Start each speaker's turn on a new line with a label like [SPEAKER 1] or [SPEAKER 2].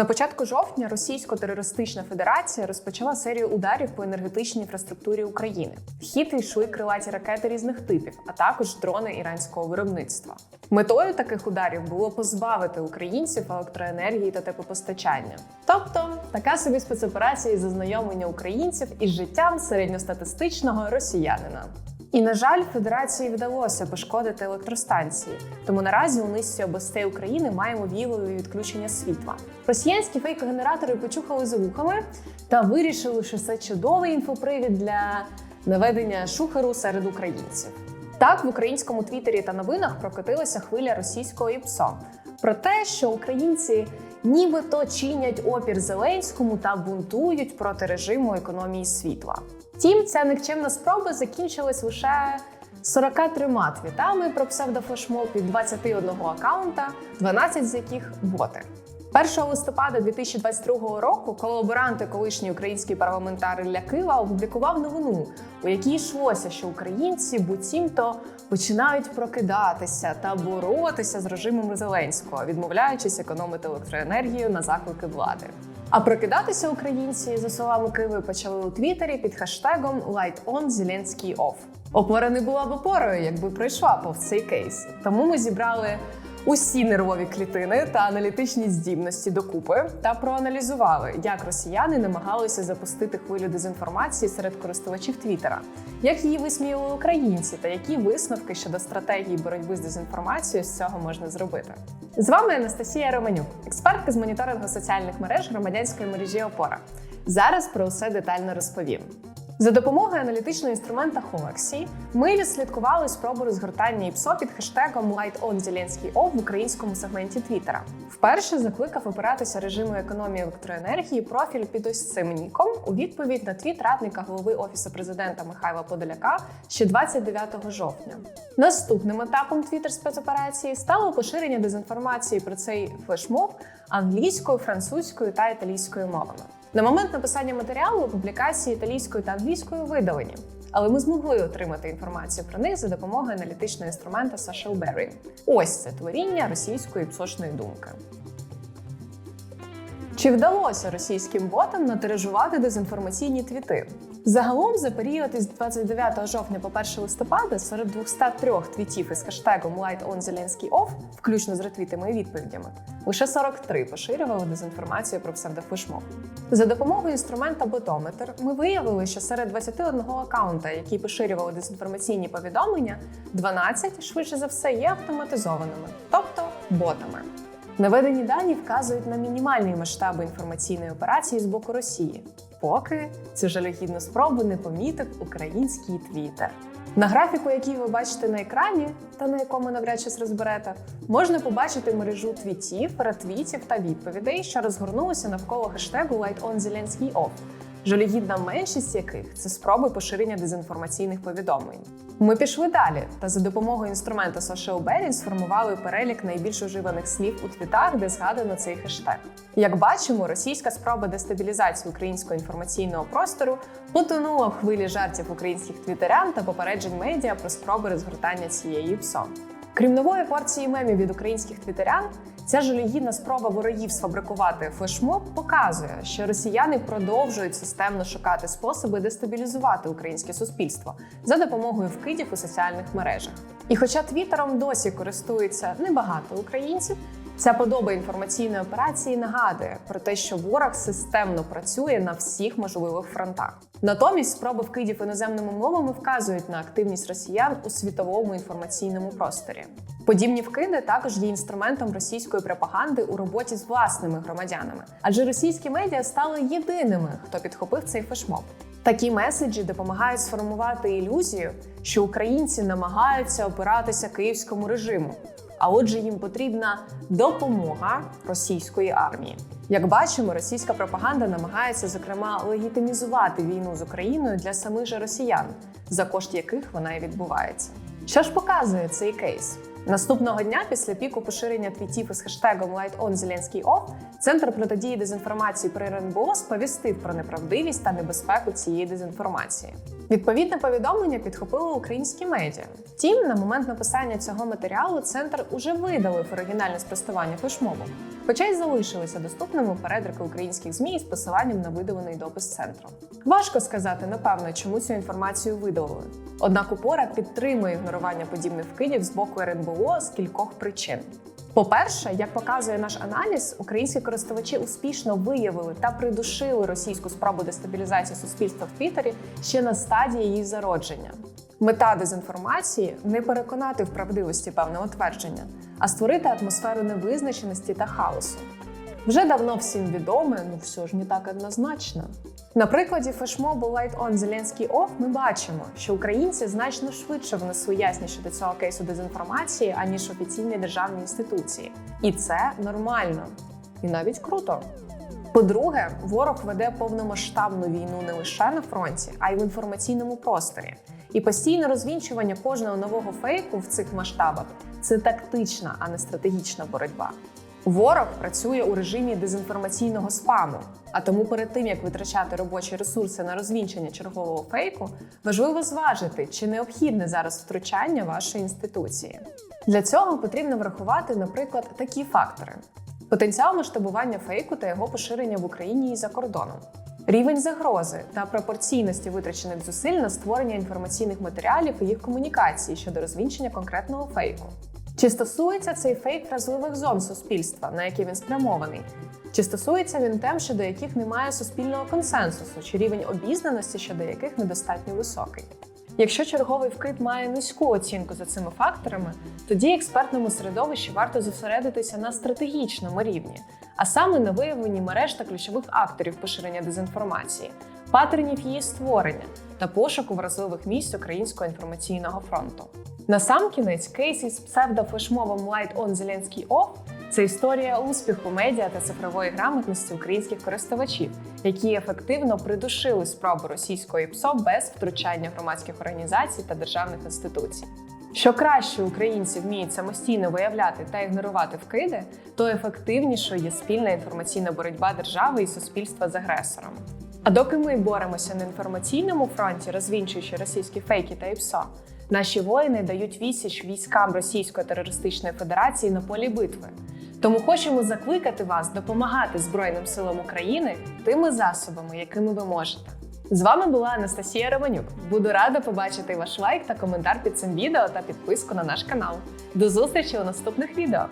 [SPEAKER 1] На початку жовтня Російсько-терористична федерація розпочала серію ударів по енергетичній інфраструктурі України. В хід йшли крилаті ракети різних типів, а також дрони іранського виробництва. Метою таких ударів було позбавити українців електроенергії та теплопостачання. Тобто така собі спецоперація із зазнайомлення українців із життям середньостатистичного росіянина. І на жаль, федерації вдалося пошкодити електростанції. Тому наразі у низці областей України маємо вілові відключення світла. Росіянські фейкогенератори почухали за вухами та вирішили, що це чудовий інфопривід для наведення шухеру серед українців. Так, в українському твіттері та новинах прокотилася хвиля російського ІПСО про те, що українці нібито чинять опір Зеленському та бунтують проти режиму економії світла. Втім, ця нікчемна спроба закінчилась лише 43 твітами про псевдофлешмоб від 21 акаунта, 12 з яких боти. 1 листопада 2022 року колаборанти, колишній український парламентар Ілля Кива, опублікував новину, у якій йшлося, що українці буцімто починають прокидатися та боротися з режимом Зеленського, відмовляючись економити електроенергію на заклики влади. А прокидатися українці, за словами Киви, почали у Твіттері під хештегом Light on Зеленський off. Опора не була б опорою, якби пройшла повз цей кейс. Тому ми зібрали усі нервові клітини та аналітичні здібності докупи та проаналізували, як росіяни намагалися запустити хвилю дезінформації серед користувачів Твіттера, як її висміяли українці, та які висновки щодо стратегії боротьби з дезінформацією з цього можна зробити. З вами Анастасія Романюк, експертка з моніторингу соціальних мереж громадянської мережі Опора. Зараз про все детально розповім. За допомогою аналітичного інструмента Холаксі ми відслідкували спробу розгортання ІПСО під хештегом LightOnZelenskiyOff в українському сегменті Твіттера. Вперше закликав опиратися режиму економії електроенергії профіль під ось цим ніком у відповідь на твіт радника голови офісу президента Михайла Подоляка ще 29 жовтня. Наступним етапом твіттер спецоперації стало поширення дезінформації про цей флешмоб англійською, французькою та італійською мовами. На момент написання матеріалу публікації італійською та англійською видалені, але ми змогли отримати інформацію про них за допомогою аналітичного інструмента Social Berry. Ось це творіння російської псочної думки. Чи вдалося російським ботам натиражувати дезінформаційні твіти? Загалом за період із 29 жовтня по 1 листопада серед 203 твітів із хештегом LightOnZelenskiyOff, включно з ретвітами і відповідями, лише 43 поширювали дезінформацію про псевдофлешмоб. За допомогою інструмента Ботометр ми виявили, що серед 21 акаунта, які поширювали дезінформаційні повідомлення, 12, швидше за все, є автоматизованими, тобто ботами. Наведені дані вказують на мінімальні масштаби інформаційної операції з боку Росії, поки цю жалюгідну спробу не помітив український твіттер. На графіку, який ви бачите на екрані, та на якому навряд чи розберете, можна побачити мережу твітів, ретвітів та відповідей, що розгорнулися навколо хештегу LightOnZelenskiyOff, жалюгідна меншість яких це спроби поширення дезінформаційних повідомлень. Ми пішли далі та за допомогою інструмента SocialBerry сформували перелік найбільш уживаних слів у твітах, де згадано цей хештег. Як бачимо, російська спроба дестабілізації українського інформаційного простору потонула в хвилі жартів українських твітерян та попереджень медіа про спроби розгортання цієї ПСО. Крім нової порції мемів від українських твітерян, ця жалюгідна спроба ворогів сфабрикувати флешмоб показує, що росіяни продовжують системно шукати способи дестабілізувати українське суспільство за допомогою вкидів у соціальних мережах. І хоча твіттером досі користується небагато українців, ця подоба інформаційної операції нагадує про те, що ворог системно працює на всіх можливих фронтах. Натомість спроби вкидів іноземними мовами вказують на активність росіян у світовому інформаційному просторі. Подібні вкиди також є інструментом російської пропаганди у роботі з власними громадянами, адже російські медіа стали єдиними, хто підхопив цей флешмоб. Такі меседжі допомагають сформувати ілюзію, що українці намагаються опиратися київському режиму, а отже, їм потрібна допомога російської армії. Як бачимо, російська пропаганда намагається зокрема легітимізувати війну з Україною для самих же росіян, за кошт яких вона і відбувається. Що ж показує цей кейс? Наступного дня, після піку поширення твітів із хештегом LightOnZelenskiyOff, Центр протидії дезінформації при РНБО сповістив про неправдивість та небезпеку цієї дезінформації. Відповідне повідомлення підхопили українські медіа. Втім, на момент написання цього матеріалу центр уже видалив оригінальне спростування флешмобу, хоча й залишилися доступними передрики українських змі з посиланням на видалений допис центру. Важко сказати, напевно, чому цю інформацію видалили. Однак упора підтримує ігнорування подібних вкидів з боку РНБО з кількох причин. По-перше, як показує наш аналіз, українські користувачі успішно виявили та придушили російську спробу дестабілізації суспільства в Твіттері ще на стадії її зародження. Мета дезінформації не переконати в правдивості певного твердження, а створити атмосферу невизначеності та хаосу. Вже давно всім відоме, ну все ж не так однозначно. На прикладі флешмобу Light On Зеленський Off ми бачимо, що українці значно швидше внесли ясніше до цього кейсу дезінформації, аніж офіційні державні інституції. І це нормально і навіть круто. По-друге, ворог веде повномасштабну війну не лише на фронті, а й в інформаційному просторі. І постійне розвінчування кожного нового фейку в цих масштабах це тактична, а не стратегічна боротьба. Ворог працює у режимі дезінформаційного спаму, а тому перед тим як витрачати робочі ресурси на розвінчення чергового фейку, важливо зважити, чи необхідне зараз втручання вашої інституції. Для цього потрібно врахувати, наприклад, такі фактори: потенціал масштабування фейку та його поширення в Україні і за кордоном. Рівень загрози та пропорційності витрачених зусиль на створення інформаційних матеріалів і їх комунікації щодо розвінчення конкретного фейку. Чи стосується цей фейк вразливих зон суспільства, на які він спрямований? Чи стосується він тем, щодо яких немає суспільного консенсусу, чи рівень обізнаності, щодо яких недостатньо високий? Якщо черговий вкид має низьку оцінку за цими факторами, тоді експертному середовищі варто зосередитися на стратегічному рівні, а саме на виявленні мереж та ключових акторів поширення дезінформації, патернів її створення та пошуку вразливих місць українського інформаційного фронту. Насамкінець, кейс із псевдофлешмовом Light On Зеленський Off це історія успіху медіа та цифрової грамотності українських користувачів, які ефективно придушили спробу російської ПСО без втручання громадських організацій та державних інституцій. Що краще українці вміють самостійно виявляти та ігнорувати вкиди, то ефективнішою є спільна інформаційна боротьба держави і суспільства з агресором. А доки ми боремося на інформаційному фронті, розвінчуючи російські фейки та ІПСО, наші воїни дають відсіч військам Російської терористичної федерації на полі битви. Тому хочемо закликати вас допомагати Збройним силам України тими засобами, якими ви можете. З вами була Анастасія Романюк. Буду рада побачити ваш лайк та коментар під цим відео та підписку на наш канал. До зустрічі у наступних відео!